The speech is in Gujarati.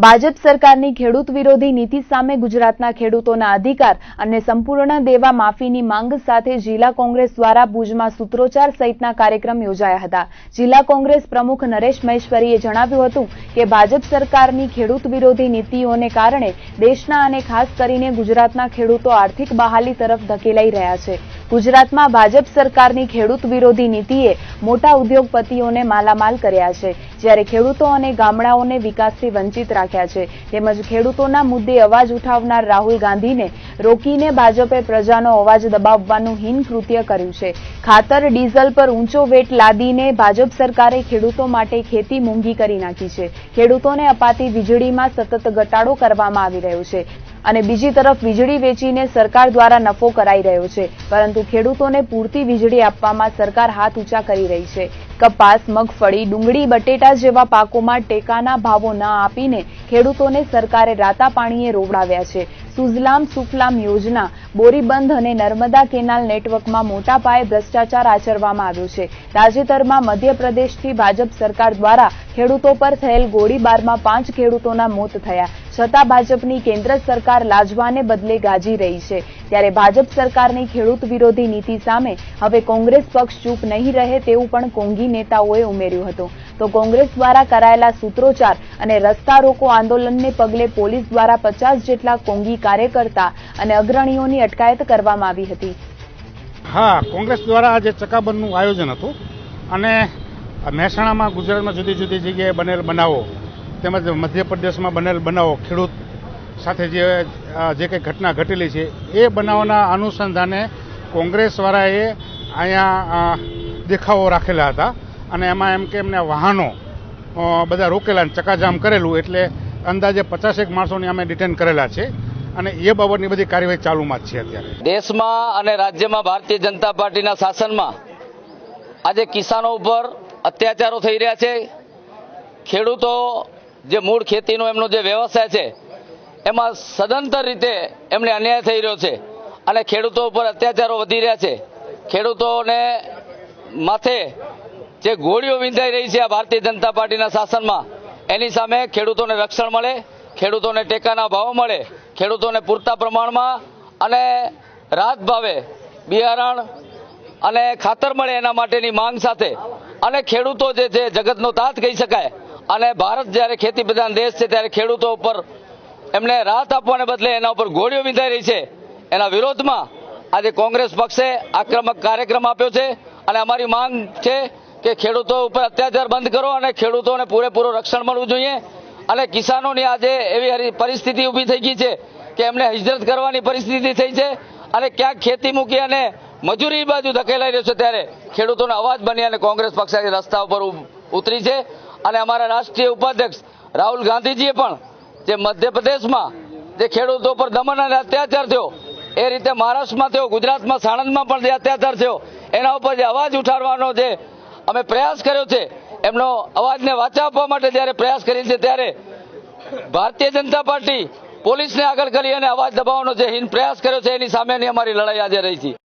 ભાજપ સરકારની ખેડૂત વિરોધી નીતિ સામે ગુજરાતના ખેડૂતોના અધિકાર અને સંપૂર્ણ દેવા માફીની માંગ સાથે જિલ્લા કોંગ્રેસ દ્વારા ભુજમાં સૂત્રોચ્ચાર સહિતના કાર્યક્રમ યોજાયા હતા. જિલ્લા કોંગ્રેસ પ્રમુખ નરેશ મહેશ્વરીએ જણાવ્યું હતું કે ભાજપ સરકારની ખેડૂત વિરોધી નીતિઓને કારણે દેશના અને ખાસ કરીને ગુજરાતના ખેડૂતો આર્થિક બહાલી તરફ ધકેલાઈ રહ્યા છે. ગુજરાતમાં ભાજપ સરકારની ખેડૂત વિરોધી નીતિએ મોટા ઉદ્યોગપતિઓને માલામાલ કર્યા છે, જ્યારે ખેડૂતો અને ગામડાઓને વિકાસથી વંચિત રાખ્યા છે. તેમજ ખેડૂતોના મુદ્દે અવાજ ઉઠાવનાર રાહુલ ગાંધીને રોકીને ભાજપે પ્રજાનો અવાજ દબાવવાનું હીન કૃત્ય કર્યું છે. ખાતર, ડીઝલ પર ઊંચો વેટ લાદીને ભાજપ સરકારે ખેડૂતો માટે ખેતી મોંઘી કરી નાખી છે. ખેડૂતોને અપાતી વીજળીમાં સતત ઘટાડો કરવામાં આવી રહ્યો છે. અને બીજી તરફ વીજળી વેચીને સરકાર દ્વારા નફો કરાઈ રહ્યો છે. પરંતુ ખેડૂતોને પૂરતી વીજળી આપવામાં સરકાર હાથ ઊંચા કરી રહી છે. કપાસ, મગફળી, ડુંગળી, બટેટા જેવા પાકોમાં ટેકાના ભાવો ન આપીને ખેડૂતોને સરકારે રાતા પાણીએ રોવડાવ્યા છે. સુઝલામ સુફલામ યોજના, બોરીબંધ અને નર્મદા કેનાલ નેટવર્કમાં મોટા પાયે ભ્રષ્ટાચાર આચરવામાં આવ્યો છે. તાજેતરમાં મધ્યપ્રદેશથી ભાજપ સરકાર દ્વારા ખેડૂતો પર થયેલ ગોળીબારમાં પાંચ ખેડૂતોના મોત થયા. છતાં ભાજપની કેન્દ્ર સરકાર લાજવાને બદલે ગાજી રહી છે. ત્યારે ભાજપ સરકારની ખેડૂત વિરોધી નીતિ સામે હવે કોંગ્રેસ પક્ષ ચૂપ નહીં રહે તેવું પણ કોંગી નેતાઓએ ઉમેર્યું હતું. તો કોંગ્રેસ દ્વારા કરાયેલા સૂત્રોચ્ચાર અને રસ્તા રોકો આંદોલનને પગલે પોલીસ દ્વારા પચાસ જેટલા કોંગી કાર્યકર્તા અને અગ્રણીઓની અટકાયત કરવામાં આવી હતી. હા, કોંગ્રેસ દ્વારા આજે ચકાબંધનું આયોજન હતું. અને મહેસાણામાં ગુજરાતમાં જુદી જુદી જગ્યાએ બનેલ બનાવો તેમજ મધ્યપ્રદેશમાં બનેલ બનાવો ખેડૂત સાથે જે કંઈ ઘટના ઘટેલી છે, એ બનાવના અનુસંધાને કોંગ્રેસવાળાએ અહીંયા દેખાવો રાખેલા હતા. અને એમાં એમ કે એમને વાહનો બધા રોકેલા અને ચકાજામ કરેલું એટલે અંદાજે પચાસેક માણસોને અમે ડિટેન કરેલા છે. અને એ બાબતની બધી કાર્યવાહી ચાલુમાં જ છે અત્યારે. દેશમાં અને રાજ્યમાં ભારતીય જનતા પાર્ટીના શાસનમાં આજે કિસાનો ઉપર અત્યાચારો થઈ રહ્યા છે. ખેડૂતો જે મૂળ ખેતીનો એમનો જે વ્યવસાય છે, એમાં સદંતર રીતે એમને અન્યાય થઈ રહ્યો છે. અને ખેડૂતો ઉપર અત્યાચારો વધી રહ્યા છે. ખેડૂતોને માથે જે ગોળીઓ વિંધાઈ રહી છે આ ભારતીય જનતા પાર્ટીના શાસનમાં, એની સામે ખેડૂતોને રક્ષણ મળે, ખેડૂતોને ટેકાના ભાવ મળે, ખેડૂતોને પૂરતા પ્રમાણમાં અને રાહત ભાવે બિયારણ અને ખાતર મળે એના માટેની માંગ સાથે. અને ખેડૂતો જે છે, જગતનો તાત કહી શકાય. અને ભારત જ્યારે ખેતી પ્રધાન દેશ છે ત્યારે ખેડૂતો ઉપર એમને રાહત આપવાને બદલે એના ઉપર ગોળીઓ વિંધાઈ રહી છે. એના વિરોધમાં આજે કોંગ્રેસ પક્ષે આક્રમક કાર્યક્રમ આપ્યો છે અને અમારી માંગ છે કે ખેડૂતો ઉપર અત્યાચાર બંધ કરો અને ખેડૂતોને પૂરેપૂરું રક્ષણ મળવું જોઈએ. અને કિસાનોની આજે એવી પરિસ્થિતિ ઊભી થઈ ગઈ છે કે એમને હિજરત કરવાની પરિસ્થિતિ થઈ છે અને ક્યાંક ખેતી મૂકી અને મજૂરી બાજુ ધકેલાઈ રહ્યો છે ત્યારે ખેડૂતોનો અવાજ બની અને કોંગ્રેસ પક્ષ રસ્તા ઉપર ઉતરી છે. અને અમારા રાષ્ટ્રીય ઉપાધ્યક્ષ રાહુલ ગાંધીજીએ પણ જે મધ્યપ્રદેશમાં જે ખેડૂતો પર દમન અને અત્યાચાર થયો, એ રીતે મહારાષ્ટ્રમાં થયો, ગુજરાતમાં સાણંદમાં પણ જે અત્યાચાર થયો, એના ઉપર જે અવાજ ઉઠાડવાનો જે અમે પ્રયાસ કર્યો છે, એમનો અવાજને વાચા આપવા માટે જ્યારે પ્રયાસ કરી છે, ત્યારે ભારતીય જનતા પાર્ટી પોલીસને આગળ કરી અને અવાજ દબાવવાનો જે હિન પ્રયાસ કર્યો છે, એની સામેની અમારી લડાઈ આજે રહી છે.